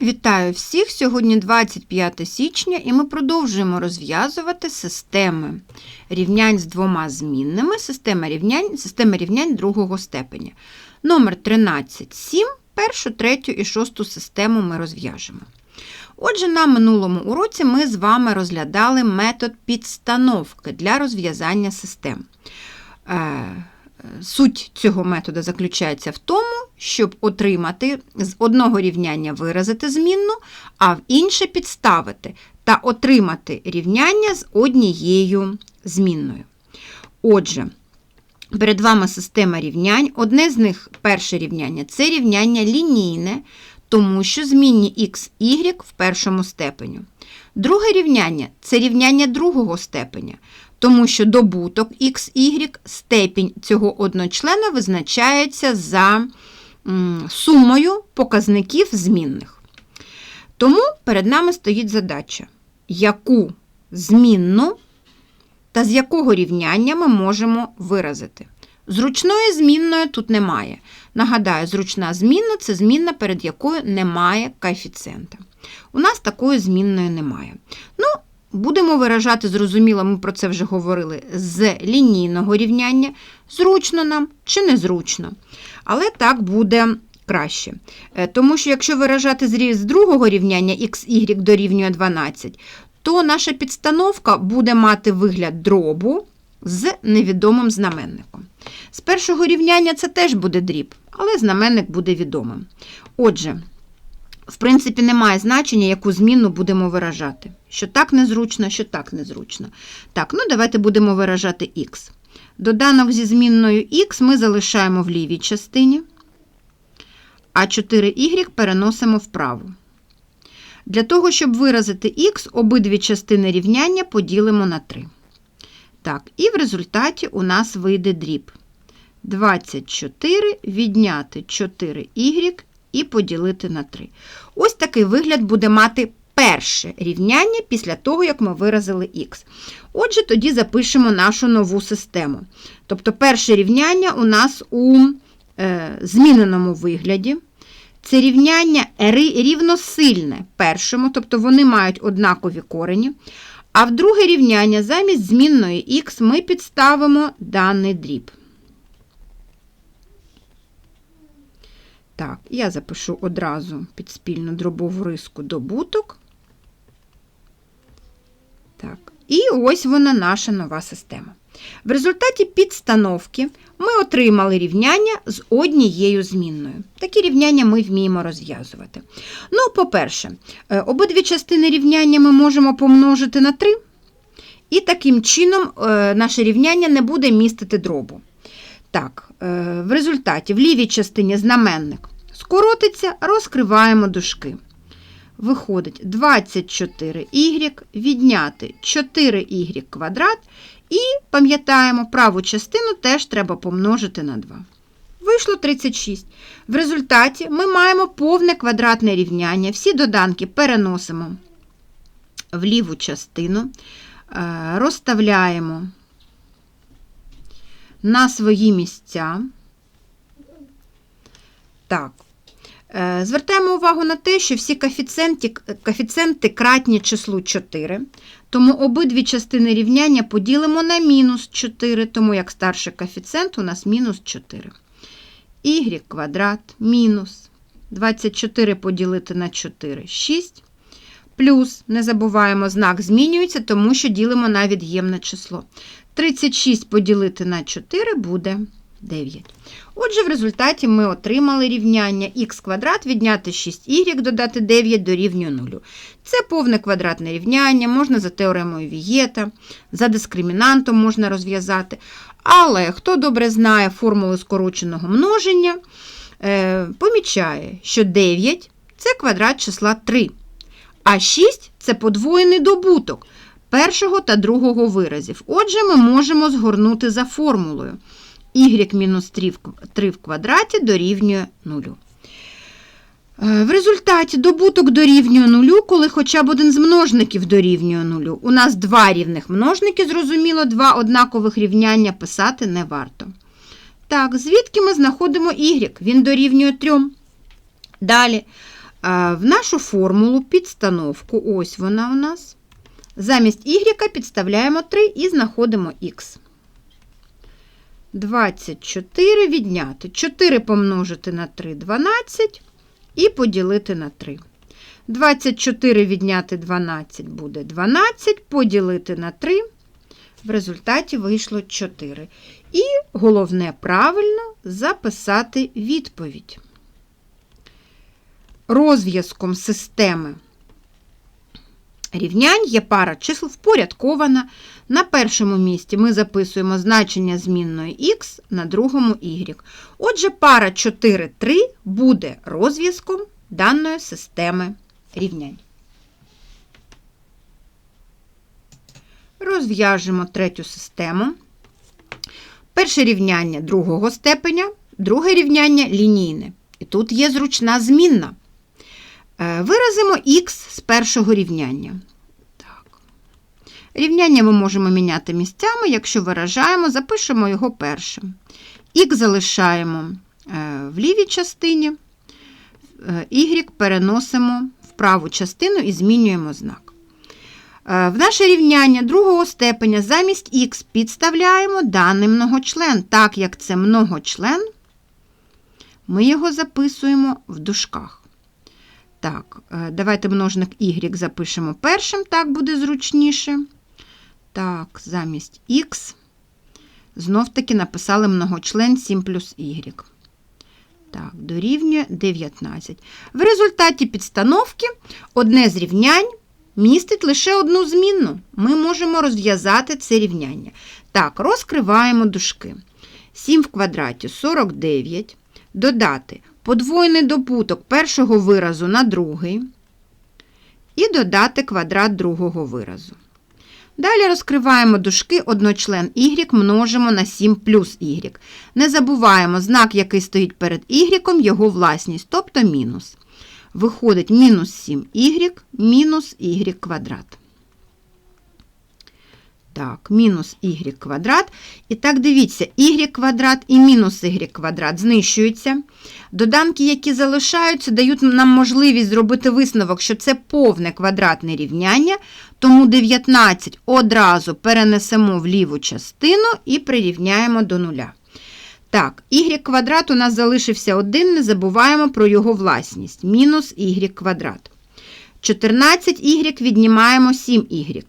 Вітаю всіх! Сьогодні 25 січня і ми продовжуємо розв'язувати системи рівнянь з двома змінними, система рівнянь, система рівнянь другого степеня. Номер 13, 7, першу, третю і шосту систему ми розв'яжемо. Отже, на минулому уроці ми з вами розглядали метод підстановки для розв'язання систем. Суть цього методу заключається в тому, щоб отримати з одного рівняння виразити змінну, а в інше підставити та отримати рівняння з однією змінною. Отже, перед вами система рівнянь. Одне з них, перше рівняння, це рівняння лінійне, тому що змінні x, y в першому степеню. Друге рівняння це рівняння другого степеня, тому що добуток x, y, степінь цього одночлена визначається за сумою показників змінних. Тому перед нами стоїть задача, яку змінну та з якого рівняння ми можемо виразити. Зручної змінної тут немає. Нагадаю, зручна змінна це змінна, перед якою немає коефіцієнта. У нас такої змінної немає. Ну, Будемо виражати, зрозуміло, ми про це вже говорили, з лінійного рівняння, зручно нам чи незручно. Але так буде краще. Е, тому що, якщо виражати з другого рівняння xy дорівнює 12, то наша підстановка буде мати вигляд дробу з невідомим знаменником. З першого рівняння це теж буде дріб, але знаменник буде відомим. Отже, в принципі, немає значення, яку зміну будемо виражати. Що так незручно, що так незручно. Так, ну давайте будемо виражати х. Доданок зі змінною х ми залишаємо в лівій частині, а 4y переносимо вправо. Для того, щоб виразити х, обидві частини рівняння поділимо на 3. Так, і в результаті у нас вийде дріб. 24 відняти 4y і поділити на 3. Ось такий вигляд буде мати перше рівняння після того, як ми виразили х. Отже, тоді запишемо нашу нову систему. Тобто, перше рівняння у нас у е, зміненому вигляді. Це рівняння рівносильне першому, тобто вони мають однакові корені. А в друге рівняння замість змінної х ми підставимо даний дріб. Так, я запишу одразу під спільну дробову риску добуток. Так, І ось вона наша нова система. В результаті підстановки ми отримали рівняння з однією змінною. Такі рівняння ми вміємо розв'язувати. Ну, по-перше, е, обидві частини рівняння ми можемо помножити на 3, і таким чином е, наше рівняння не буде містити дробу. Так, е, в результаті в лівій частині знаменник скоротиться, розкриваємо дужки. Виходить 24y відняти 4y квадрат, і пам'ятаємо, праву частину теж треба помножити на 2. Вийшло 36. В результаті ми маємо повне квадратне рівняння. Всі доданки переносимо в ліву частину, е, розставляємо на свої місця. Так, Е, звертаємо увагу на те, що всі коефіцієнти, коефіцієнти кратні числу 4, тому обидві частини рівняння поділимо на мінус 4, тому як старший коефіцієнт у нас мінус 4. Y квадрат мінус 24 поділити на 4 6. Плюс, не забуваємо, знак змінюється, тому що ділимо на від'ємне число. 36 поділити на 4 буде 9. Отже, в результаті ми отримали рівняння х квадрат відняти 6y додати 9 дорівнює 0. Це повне квадратне рівняння, можна за теоремою Вієта, за дискримінантом можна розв'язати. Але хто добре знає формулу скороченого множення, е, помічає, що 9 це квадрат числа 3, а 6 це подвоєний добуток першого та другого виразів. Отже, ми можемо згорнути за формулою y-3 в квадраті дорівнює 0. Е, в результаті добуток дорівнює 0, коли хоча б один з множників дорівнює 0. У нас два рівних множники, зрозуміло, два однакових рівняння писати не варто. Так, звідки ми знаходимо y? Він дорівнює 3. Далі В нашу формулу підстановку, ось вона у нас. Замість y підставляємо 3 і знаходимо х. 24 відняти. 4 помножити на 3 12 і поділити на 3. 24 відняти 12 буде 12, поділити на 3. В результаті вийшло 4. І головне правильно записати відповідь. Розв'язком системи рівнянь є пара чисел впорядкована. На першому місці ми записуємо значення змінної х, на другому y. Отже, пара 4, 3 буде розв'язком даної системи рівнянь. Розв'яжемо третю систему. Перше рівняння другого степеня, друге рівняння лінійне. І тут є зручна змінна. Е, Виразимо х з першого рівняння. Так. Рівняння ми можемо міняти місцями, якщо виражаємо, запишемо його першим. Х залишаємо е, в лівій частині, е, y переносимо в праву частину і змінюємо знак. Е, В наше рівняння другого степеня замість х підставляємо даний многочлен. Так як це многочлен, ми його записуємо в дужках. Так, е, давайте множник y запишемо першим, так буде зручніше. Так, замість х. Знов-таки написали многочлен 7 плюс y. Так, дорівнює 19. В результаті підстановки одне з рівнянь містить лише одну змінну. Ми можемо розв'язати це рівняння. Так, розкриваємо дужки. 7 в квадраті 49. Додати подвоєний добуток першого виразу на другий. І додати квадрат другого виразу. Далі розкриваємо дужки одночлен y множимо на 7 плюс y. Не забуваємо знак, який стоїть перед y, його власність, тобто мінус. Виходить мінус 7y мінус y квадрат. Так, мінус y квадрат. І так, дивіться, y квадрат і мінус y квадрат знищуються. Доданки, які залишаються, дають нам можливість зробити висновок, що це повне квадратне рівняння, тому 19 одразу перенесемо в ліву частину і прирівняємо до нуля. Так, y квадрат у нас залишився один, не забуваємо про його власність. Мінус y квадрат. 14y віднімаємо 7y.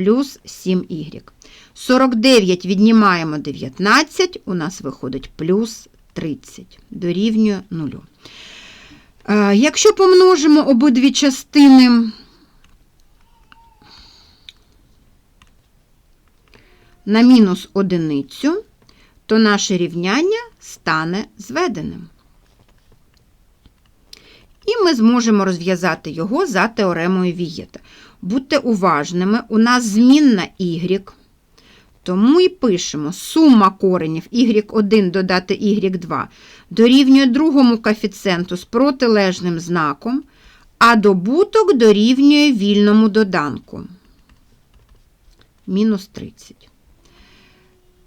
Плюс 7y. 49 віднімаємо 19, у нас виходить плюс 30. Дорівнює 0. Е, Якщо помножимо обидві частини на мінус одиницю, то наше рівняння стане зведеним. І ми зможемо розв'язати його за теоремою Вієта. Будьте уважними, у нас змінна y, тому і пишемо сума коренів y1 додати y2 дорівнює другому коефіцієнту з протилежним знаком, а добуток дорівнює вільному доданку. Мінус 30.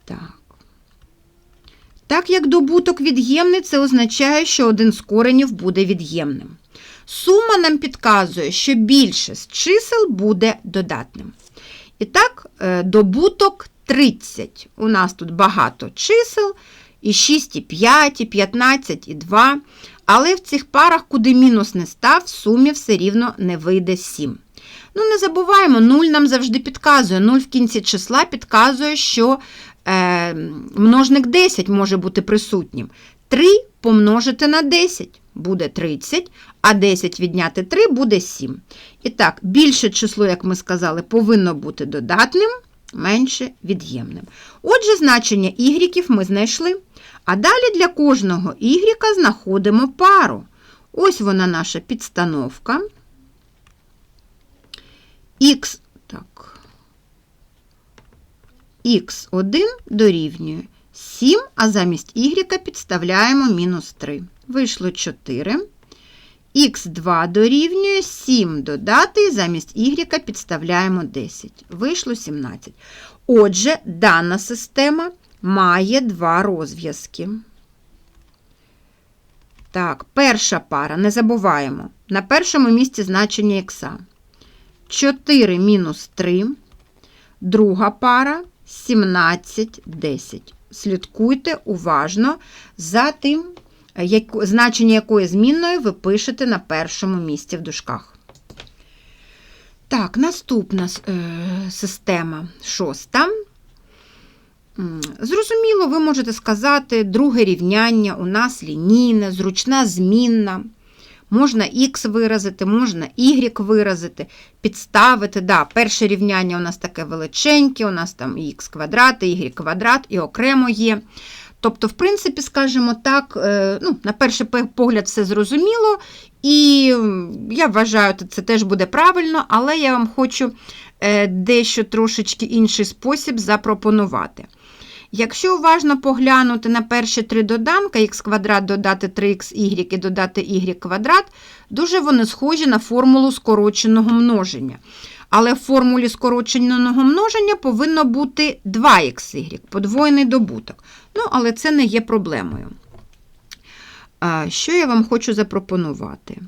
Так. Так як добуток від'ємний, це означає, що один з коренів буде від'ємним. Сума нам підказує, що більше з чисел буде додатним. І так, е, добуток 30. У нас тут багато чисел, і 6, і 5, і 15, і 2. Але в цих парах, куди мінус не став, в сумі все рівно не вийде 7. Ну, не забуваємо, 0 нам завжди підказує. 0 в кінці числа підказує, що е, множник 10 може бути присутнім. 3 помножити на 10 буде 30, а 10 відняти 3 буде 7. І так, більше число, як ми сказали, повинно бути додатним, менше від'ємним. Отже, значення ігріків ми знайшли. А далі для кожного ігріка знаходимо пару. Ось вона наша підстановка. Х, Х1 дорівнює 7, а замість y підставляємо мінус 3. Вийшло 4. Х2 дорівнює 7 додати, замість y підставляємо 10. Вийшло 17. Отже, дана система має два розв'язки. Так, перша пара, не забуваємо. На першому місці значення х. 4 мінус 3. Друга пара 17, 10. Слідкуйте уважно за тим, як, значення якої змінної ви пишете на першому місці в дужках. Так, наступна е, система шоста. Зрозуміло, ви можете сказати, друге рівняння у нас лінійне, зручна змінна. Можна х виразити, можна y виразити, підставити. Да, перше рівняння у нас таке величеньке, у нас там х квадрат, y квадрат і окремо є. Тобто, в принципі, скажімо так, е, ну, на перший погляд все зрозуміло, і я вважаю, це теж буде правильно, але я вам хочу е, дещо трошечки інший спосіб запропонувати. Якщо уважно поглянути на перші три доданка, х квадрат додати 3xy і додати y квадрат, дуже вони схожі на формулу скороченого множення. Але в формулі скороченого множення повинно бути 2xy, подвоєний добуток. Ну, але це не є проблемою. Що я вам хочу запропонувати?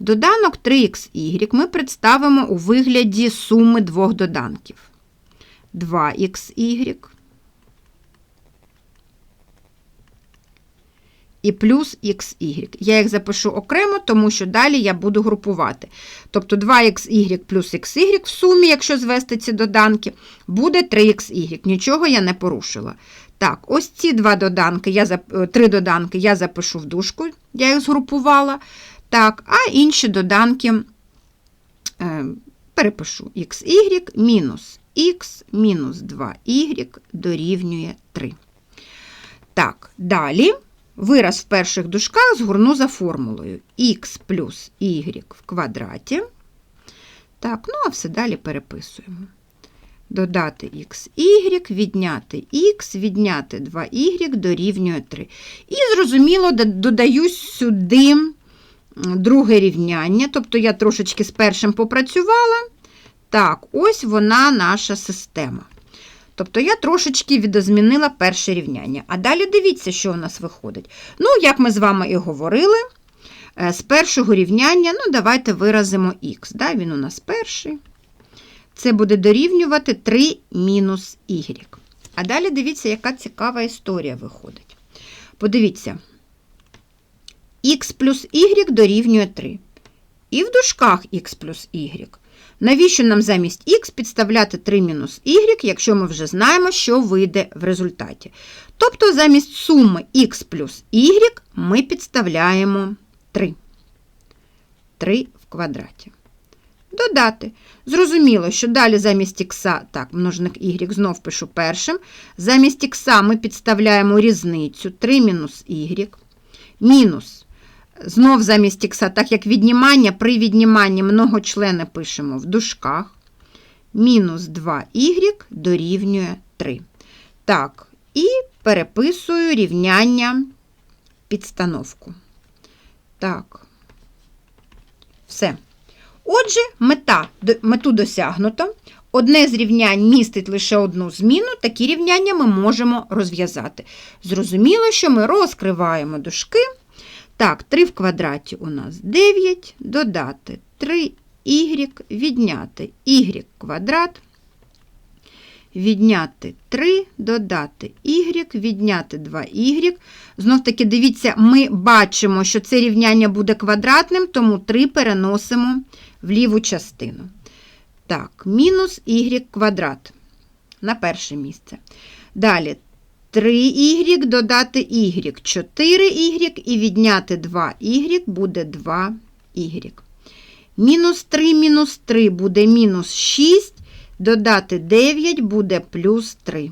Доданок 3xy ми представимо у вигляді суми двох доданків. 2xy і плюс xy. Я їх запишу окремо, тому що далі я буду групувати. Тобто 2xy плюс xy в сумі, якщо звести ці доданки, буде 3xy. Нічого я не порушила. Так, ось ці два доданки, я е, три доданки я запишу в дужку, я їх згрупувала. Так, а інші доданки е, перепишу xy мінус х мінус 2y дорівнює 3. Так, далі вираз в перших дужках згорну за формулою х плюс y в квадраті. Так, ну а все далі переписуємо. Додати xy, відняти х, відняти 2y дорівнює 3. І, зрозуміло, додаю сюди друге рівняння, тобто я трошечки з першим попрацювала. Так, ось вона наша система. Тобто я трошечки відозмінила перше рівняння. А далі дивіться, що у нас виходить. Ну, як ми з вами і говорили, е, з першого рівняння, ну, давайте виразимо х. Да? Він у нас перший. Це буде дорівнювати 3 мінус y. А далі дивіться, яка цікава історія виходить. Подивіться, х плюс y дорівнює 3. І в дужках х плюс y. Навіщо нам замість х підставляти 3 мінус y, якщо ми вже знаємо, що вийде в результаті? Тобто замість суми х плюс y ми підставляємо 3. 3 в квадраті. Додати. Зрозуміло, що далі замість х, так, множник y знов пишу першим. Замість х ми підставляємо різницю 3 мінус y. Мінус. Знов замість х, так як віднімання, при відніманні многочлени пишемо в дужках. Мінус 2y дорівнює 3. Так, і переписую рівняння підстановку. Так. Все. Отже, мета, мету досягнуто. Одне з рівнянь містить лише одну зміну, такі рівняння ми можемо розв'язати. Зрозуміло, що ми розкриваємо дужки. Так, 3 в квадраті у нас 9, додати 3y, відняти y квадрат, відняти 3, додати y, відняти 2y. Знов таки, дивіться, ми бачимо, що це рівняння буде квадратним, тому 3 переносимо в ліву частину. Так, мінус y квадрат на перше місце. Далі 3y додати y, 4y і відняти 2y буде 2y. Мінус 3 мінус 3 буде мінус 6, додати 9 буде плюс 3.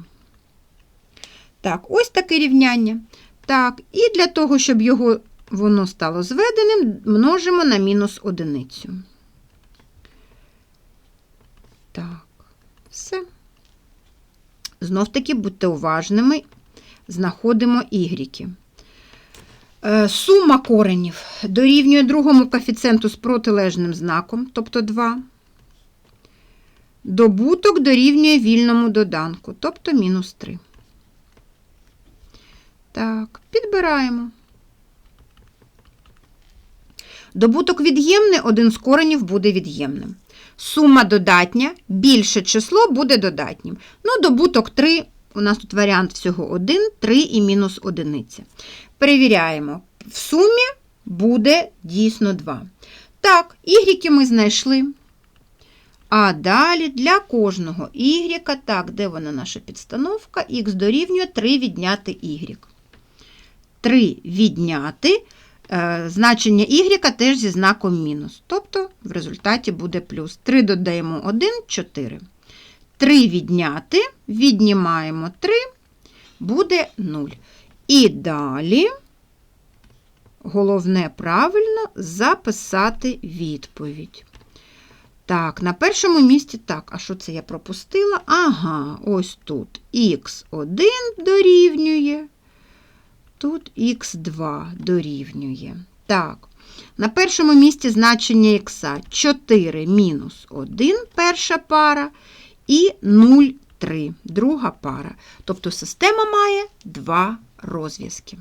Так, ось таке рівняння. Так, і для того, щоб його воно стало зведеним, множимо на мінус одиницю. Так, все. Знов таки будьте уважними, знаходимо ігріки. Е, Сума коренів дорівнює другому коефіцієнту з протилежним знаком, тобто 2. Добуток дорівнює вільному доданку, тобто мінус 3. Так, підбираємо. Добуток від'ємний, один з коренів буде від'ємним. Сума додатня, більше число буде додатнім. Ну, добуток 3, у нас тут варіант всього 1, 3 і мінус одиниця. Перевіряємо. В сумі буде дійсно 2. Так, ігріки ми знайшли. А далі для кожного y, так, де вона наша підстановка? Х дорівнює 3 відняти y. 3 відняти значення y теж зі знаком мінус. Тобто в результаті буде плюс. 3 додаємо 1, 4. 3 відняти, віднімаємо 3, буде 0. І далі головне правильно записати відповідь. Так, на першому місці так. А що це я пропустила? Ага, ось тут х1 дорівнює. Тут х2 дорівнює. Так, на першому місці значення х 4 мінус 1 перша пара і 0,3 друга пара. Тобто система має два розв'язки.